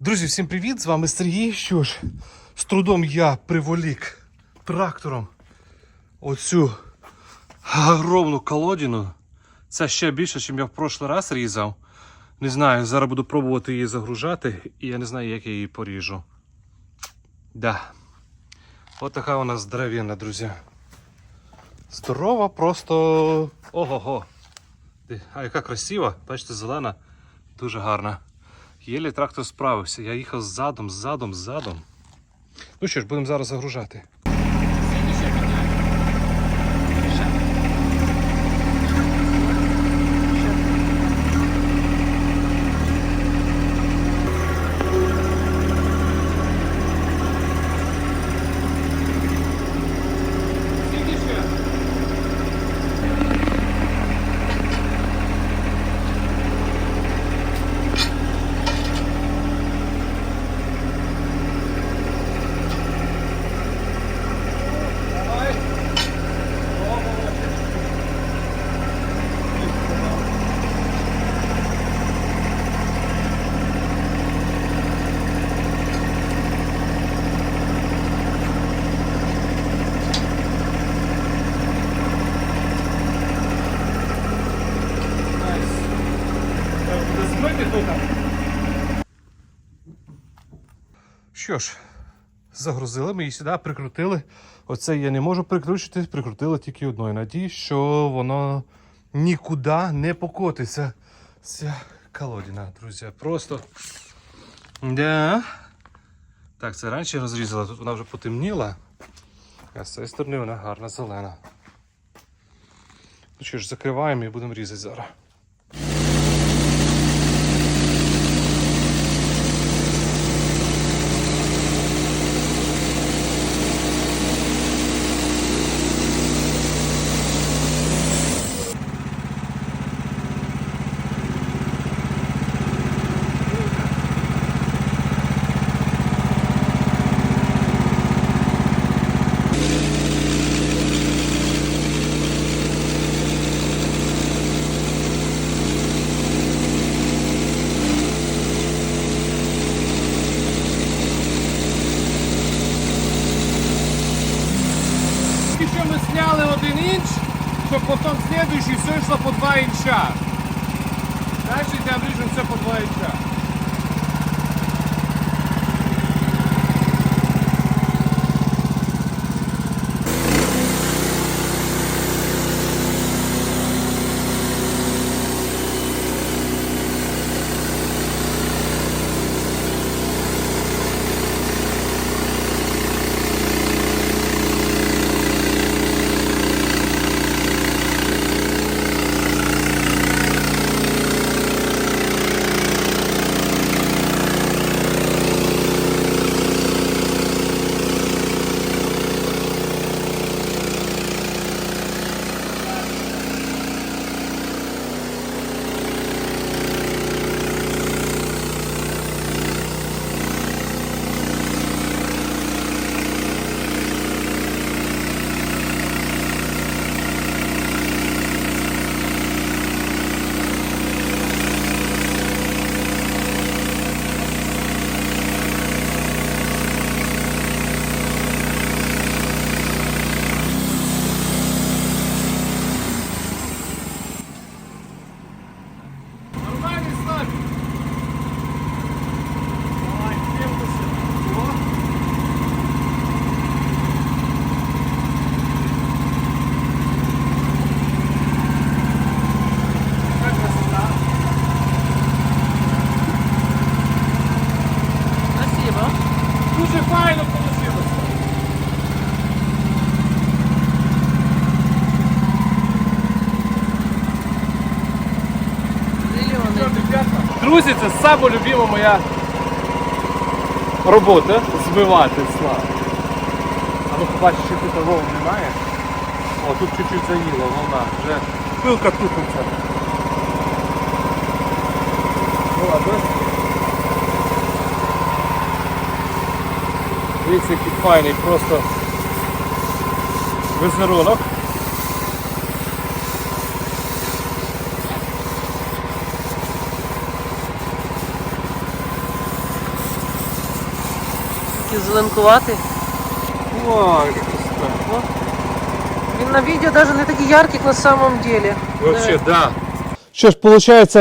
Друзі, всім привіт! З вами Сергій. Що ж, з трудом я приволік трактором оцю огромну колодину. Це ще більше, ніж я в прошлий раз різав. Не знаю, зараз буду пробувати її загружати, і я не знаю, як я її поріжу. Да. От така вона здоровенна, друзі. Здорова, просто ого-го. А яка красива, бачите, зелена, дуже гарна. Єлі трактор справився. Я їхав ззадом, ззадом, ззадом. Ну що ж, будемо зараз загружати. Що ж, загрузили ми її сюди, прикрутили. Оце я не можу прикручити, прикрутили тільки одною. Надіюсь, що воно нікуди не покотиться. Ця колодина, друзі. Просто. Да. Так, це раніше розрізала, тут вона вже потемніла. А з цієї сторони вона гарна зелена. Ну що ж, закриваємо і будемо різати зараз. Тільки що ми сняли один інч, щоб потім слідуючий все йшло по 2 інча. Далі йдемо ріжемо все по 2 інча. Нормальний слаб. Давай, дивимося. О. Яка красота. Спасибо. Дуже файно вийшло. Зеленый. Друзі, це саме любима моя робота збивати слав. А ну побачиш, що тут волн немає. О, тут чуть-чуть заїла волна, вже пилка тупиться. Ну ладно. Дивіться, який файний просто візерунок. Зеленкуватий. Яка. Він на відео навіть не такий яркий, як на самом деле. Вообще, да. Що ж, виходить,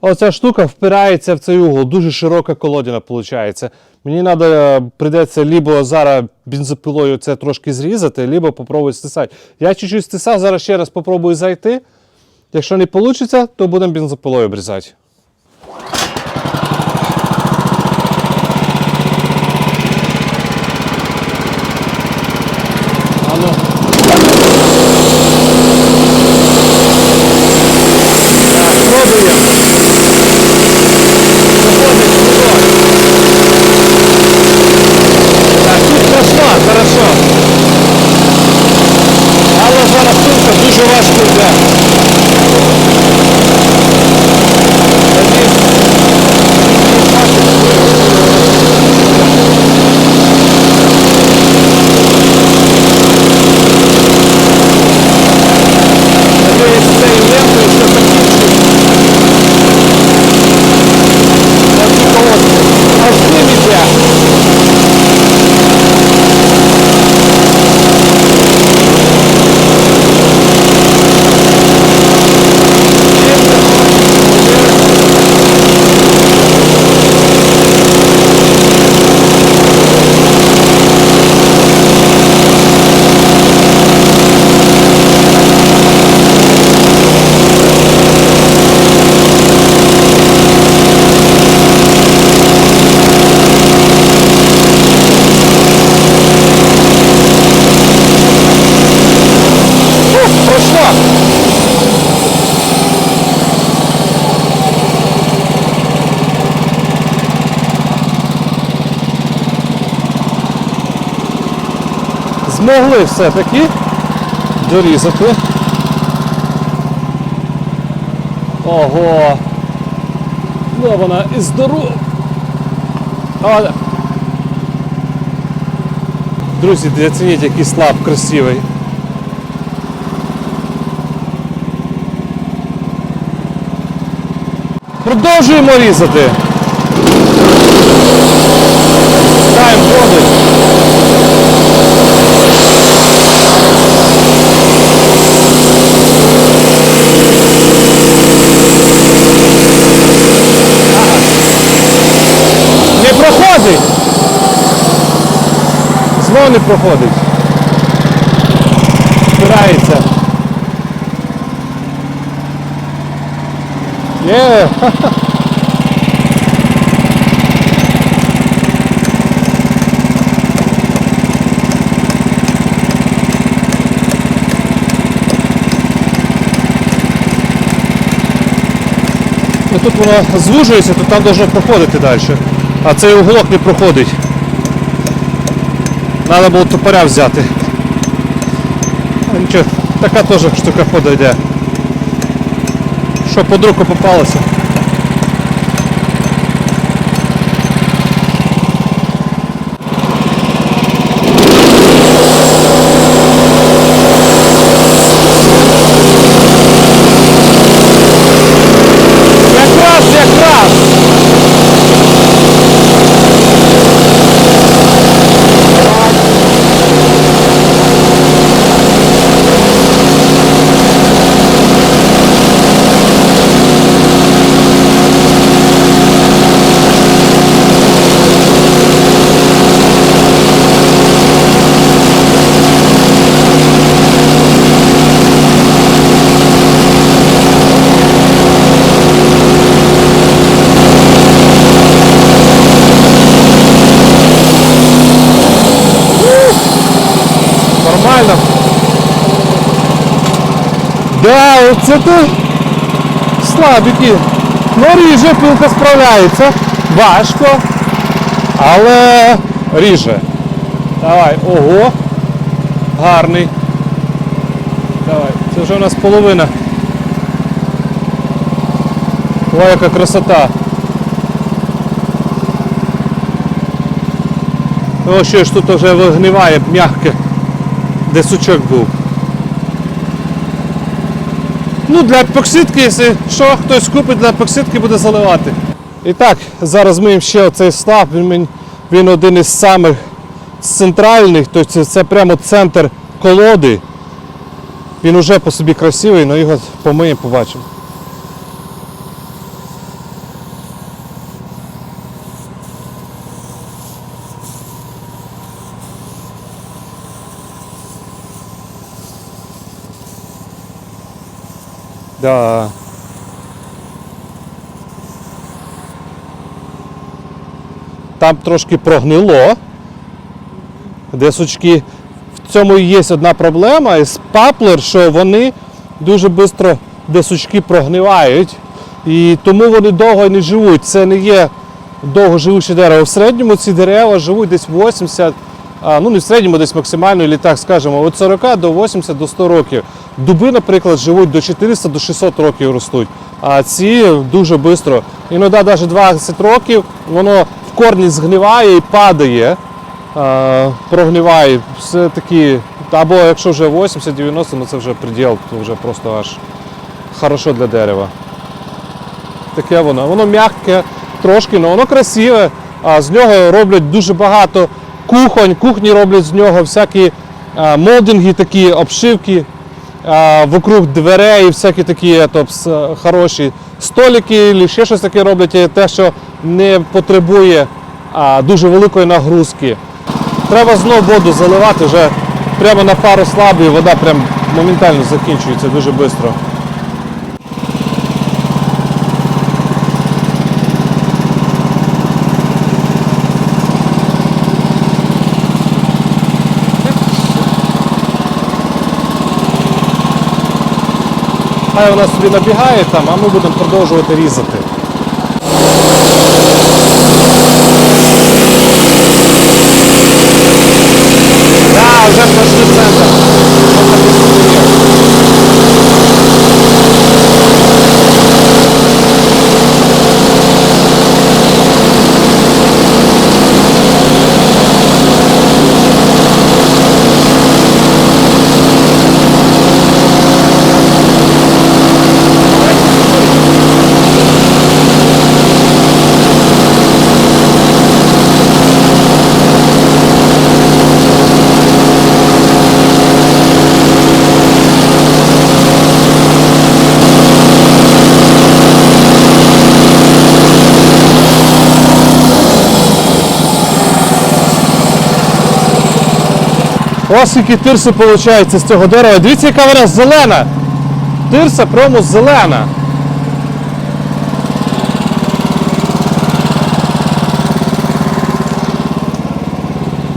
оця штука впирається в цей угол. Дуже широка колодина виходить. Мені треба, прийдеться либо зараз бензопилою це трошки зрізати, либо попробувати стисати. Я чуть-чуть стисав, зараз ще раз попробую зайти. Якщо не вийде, то будемо бензопилою обрізати. Hallelujah. Змогли все-таки дорізати. Ого! Ну вона і здорова. А, Друзі, зацініть, який слаб красивий. Продовжуємо різати. Тайм ходить. Не проходить. Знову не проходить. Спирається. Є. Тут воно звужується, то там должно проходити далі. А цей уголок не проходить. Треба було топоря взяти. А нічого, така теж штука подойде. Що под руку попалося. Да, оце то слабіки. Ну, ріже, пилка справляється. Важко. Але ріже. Давай, ого. Гарний. Давай, це вже у нас половина. Ой, яка красота. О, що ж тут вже вигниває м'яке, де сучок був. Ну, для епоксидки, якщо що, хтось купить для епоксидки, буде заливати. І так, зараз миємо ще оцей слаб, він Він один із самих центральних, тобто це, прямо центр колоди. Він уже по собі красивий, але його помиємо, побачимо. Да. Там трошки прогнило. Десочки. В цьому і є одна проблема із паплер, що вони дуже швидко десочки прогнивають. І тому вони довго не живуть. Це не є довгоживуче дерево. В середньому ці дерева живуть десь 80, а, ну не в середньому, десь максимально, і так скажемо, від 40 до 80 до 100 років. Дуби, наприклад, живуть до 400 до 600 років ростуть. А ці дуже швидко. Іноді навіть 20 років воно в корні згниває і падає. Прогниває. Все таки, або якщо вже 80-90, ну це вже приділ, то вже просто аж хорошо для дерева. Таке воно. Воно м'яке трошки, але воно красиве. А з нього роблять дуже багато кухонь. Кухні роблять з нього всякі а, молдинги, такі обшивки а, вокруг дверей, всякі такі ето, хороші столики, або ще щось таке роблять, те, що не потребує дуже великої нагрузки. Треба знову воду заливати вже прямо на пару слабі, вода прям моментально закінчується дуже швидко. Хай вона собі набігає там, а ми будемо продовжувати різати. Да, вже пройшли центр. Можна піснути. Ось скільки тирси виходить з цього дерева. Дивіться, яка вона зелена. Тирса прямо зелена.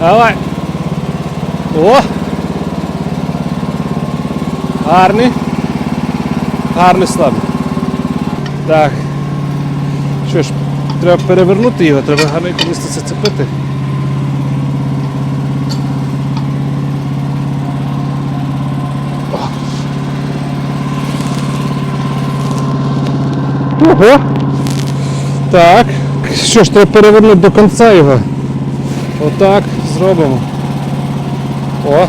Давай. О! Гарний. Гарний слабий. Так. Що ж, треба перевернути його, треба гарненько місце це Ого. Так. Що ж, треба перевернути до кінця його. Отак зробимо. О!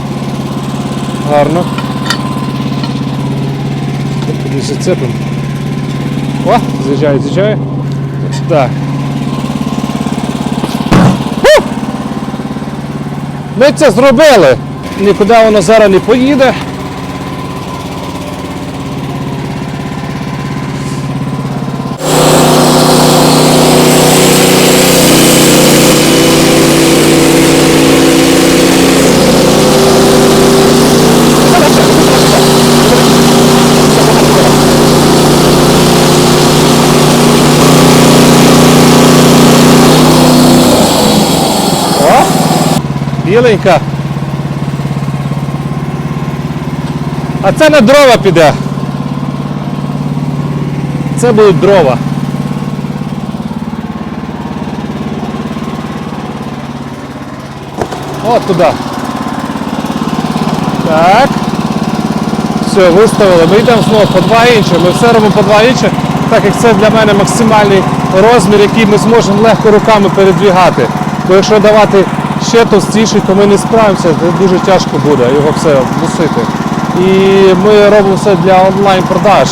Гарно. Куди зацепимо. О! З'їжджає, з'їжджає. Так. Ми це зробили! Нікуди воно зараз не поїде. О! Біленька. А це на дрова піде. Це будуть дрова. От туди. Так. Все, виставили. Ми йдемо знову по 2 інчі. Ми все робимо по 2 інчі, так як це для мене максимальний розмір, який ми зможемо легко руками передвігати. Бо якщо давати ще товстіший, то ми не справимося, це дуже тяжко буде його все носити. І ми робимо все для онлайн-продаж.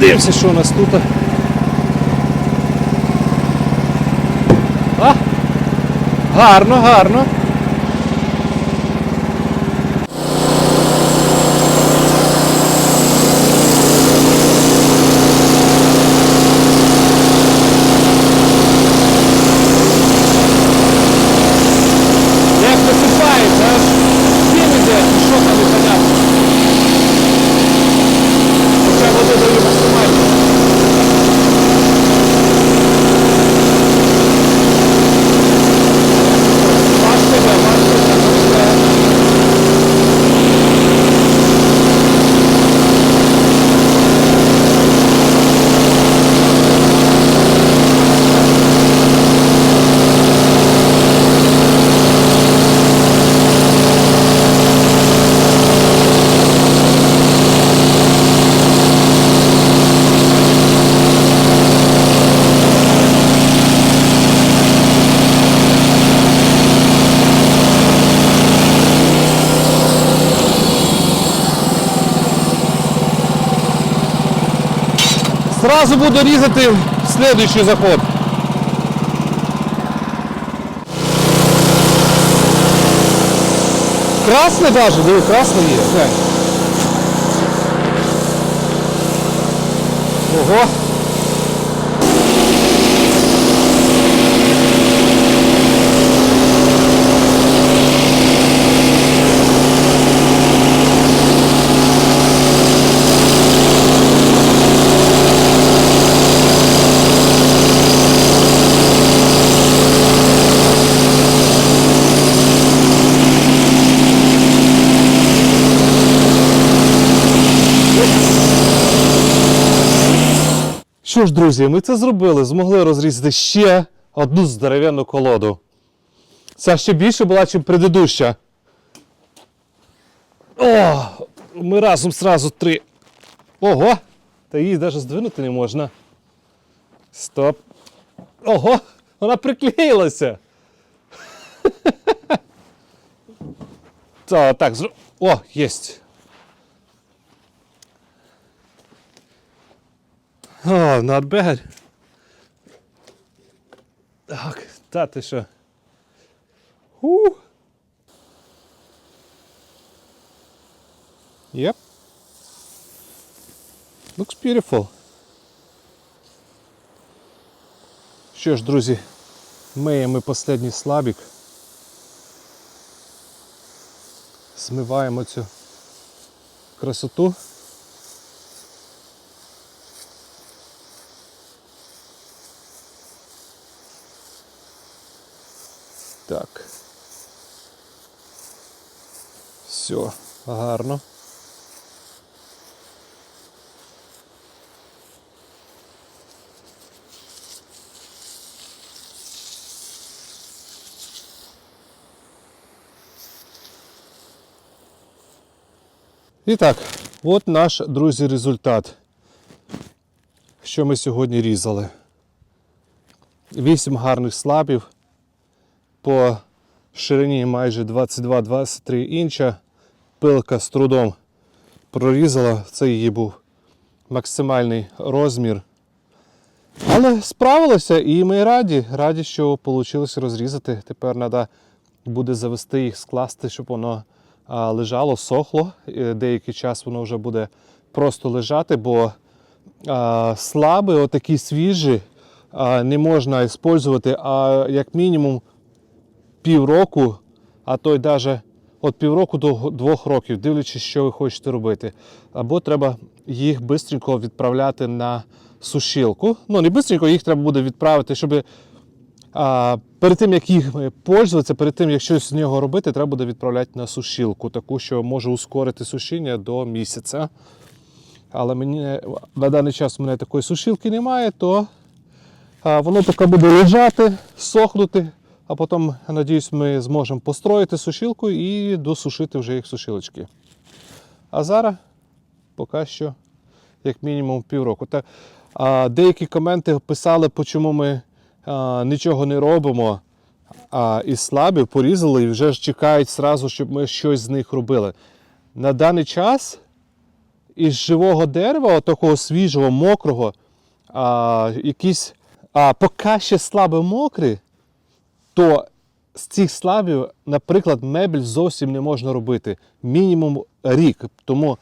Дивимося, що у нас тут. А! Гарно, гарно. Як висипається, аж дим іде, і що там непонятно. Хоча води даю максимально. Важко йде, важко йде, ну все. Сразу буду різати следующий заход. Красне даже, диви, красне є. Ого. Що ж, друзі, ми це зробили. Змогли розрізати ще одну здоровенну колоду. Ця ще більше була, ніж предыдуща. О! Ми разом сразу три. Ого! Та її навіть здвинути не можна. Стоп. Ого! Вона приклеїлася. Та, так, зро... О, єсть. О, not bad. Так, та ти що? Ху. Yep. Looks beautiful. Що ж, друзі, миємо останній слабік. Змиваємо цю красоту. Так. Все, гарно. І так, от наш, друзі, результат. Що ми сьогодні різали. Вісім гарних слабів по ширині майже 22-23 інча. Пилка з трудом прорізала, це її був максимальний розмір. Але справилося і ми раді, раді, що вийшло розрізати. Тепер треба буде завести їх, скласти, щоб воно лежало, сохло. Е, Деякий час воно вже буде просто лежати, бо слаби, отакі свіжі, не можна використовувати, а як мінімум півроку, а то й навіть від півроку до двох років, дивлячись, що ви хочете робити. Або треба їх швидко відправляти на сушилку. Ну, не швидко, їх треба буде відправити, щоб а, перед тим, як їх е, пользуватися, перед тим, як щось з нього робити, треба буде відправляти на сушилку, таку, що може ускорити сушіння до місяця. Але мені на даний час у мене такої сушилки немає, то а, воно поки буде лежати, сохнути, а потім, надіюсь, ми зможемо построїти сушилку і досушити вже їх сушилочки. А зараз поки що, як мінімум, півроку. Та, а, деякі коменти писали, чому ми а, нічого не робимо. А, із слабів порізали і вже ж чекають сразу, щоб ми щось з них робили. На даний час із живого дерева, такого свіжого, мокрого, а, якісь а, поки ще слабо мокрі, то з цих слабів, наприклад, мебель зовсім не можна робити. Мінімум рік. Тому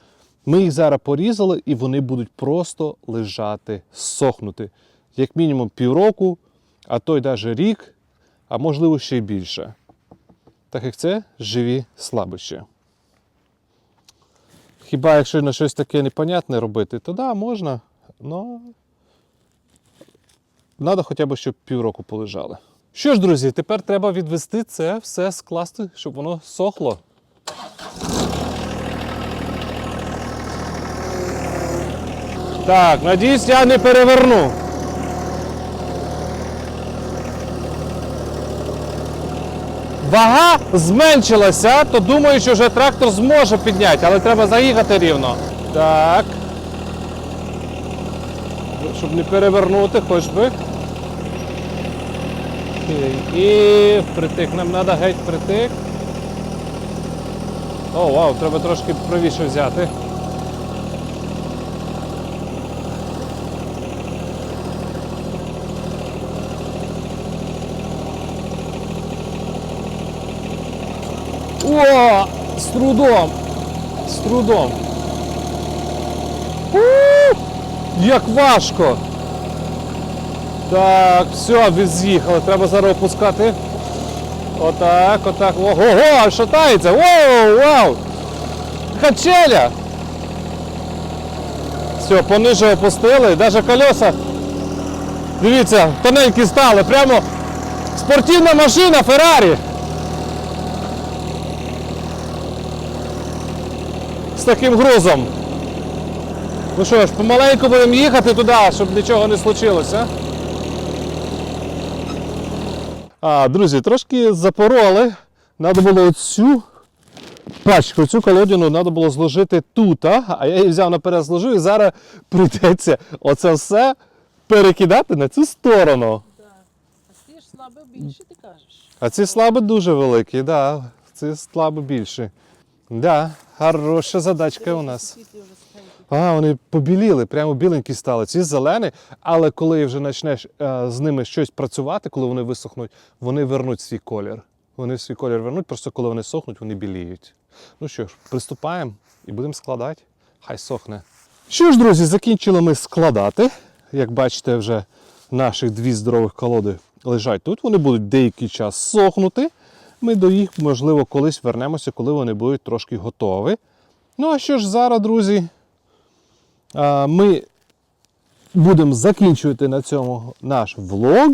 ми їх зараз порізали і вони будуть просто лежати, сохнути. Як мінімум півроку, а то й навіть рік, а можливо ще й більше. Так як це живі слабищі. Хіба якщо на щось таке непонятне робити, то да, можна, але треба хоча б, щоб півроку полежали. Що ж, друзі, тепер треба відвести це все скласти, щоб воно сохло. Так, надіюсь, я не переверну. Вага зменшилася, то думаю, що вже трактор зможе підняти, але треба заїхати рівно. Так. Щоб не перевернути, хоч би. Окей. І впритик. Нам треба геть впритик. О, вау, треба трошки правіше взяти. О, з трудом. З трудом. У, як важко. Так, все, з'їхали. Треба зараз опускати. Отак, отак. Ого, шатається. Воу, вау! Качеля! Все, пониже опустили. Навіть колеса. Дивіться, тоненькі стали. Прямо спортивна машина Феррарі. З таким грузом. Ну що ж, помаленьку будемо їхати туди, щоб нічого не случилося. А, друзі, трошки запороли. Треба було оцю пачку, цю колодину треба було зложити тут, а А я її взяв наперед зложив і зараз прийдеться оце все перекидати на цю сторону. А ці ж слабо більше, ти кажеш. А ці слаби дуже великі, да. Ці слаби більші. Да, хороша задачка у нас. А, вони побіліли, прямо біленькі стали. Ці зелені, але коли вже почнеш е, з ними щось працювати, коли вони висохнуть, вони вернуть свій колір. Вони свій колір вернуть, просто коли вони сохнуть, вони біліють. Ну що ж, приступаємо і будемо складати. Хай сохне. Що ж, друзі, закінчили ми складати. Як бачите, вже наші дві здорових колоди лежать тут. Вони будуть деякий час сохнути. Ми до їх, можливо, колись вернемося, коли вони будуть трошки готові. Ну а що ж зараз, друзі? Ми будемо закінчувати на цьому наш влог.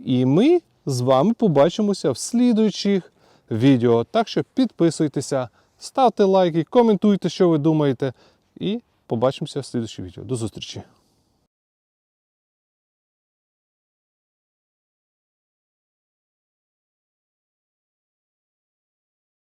І ми з вами побачимося в слідуючих відео. Так що підписуйтеся, ставте лайки, коментуйте, що ви думаєте. І побачимося в слідуючих відео. До зустрічі!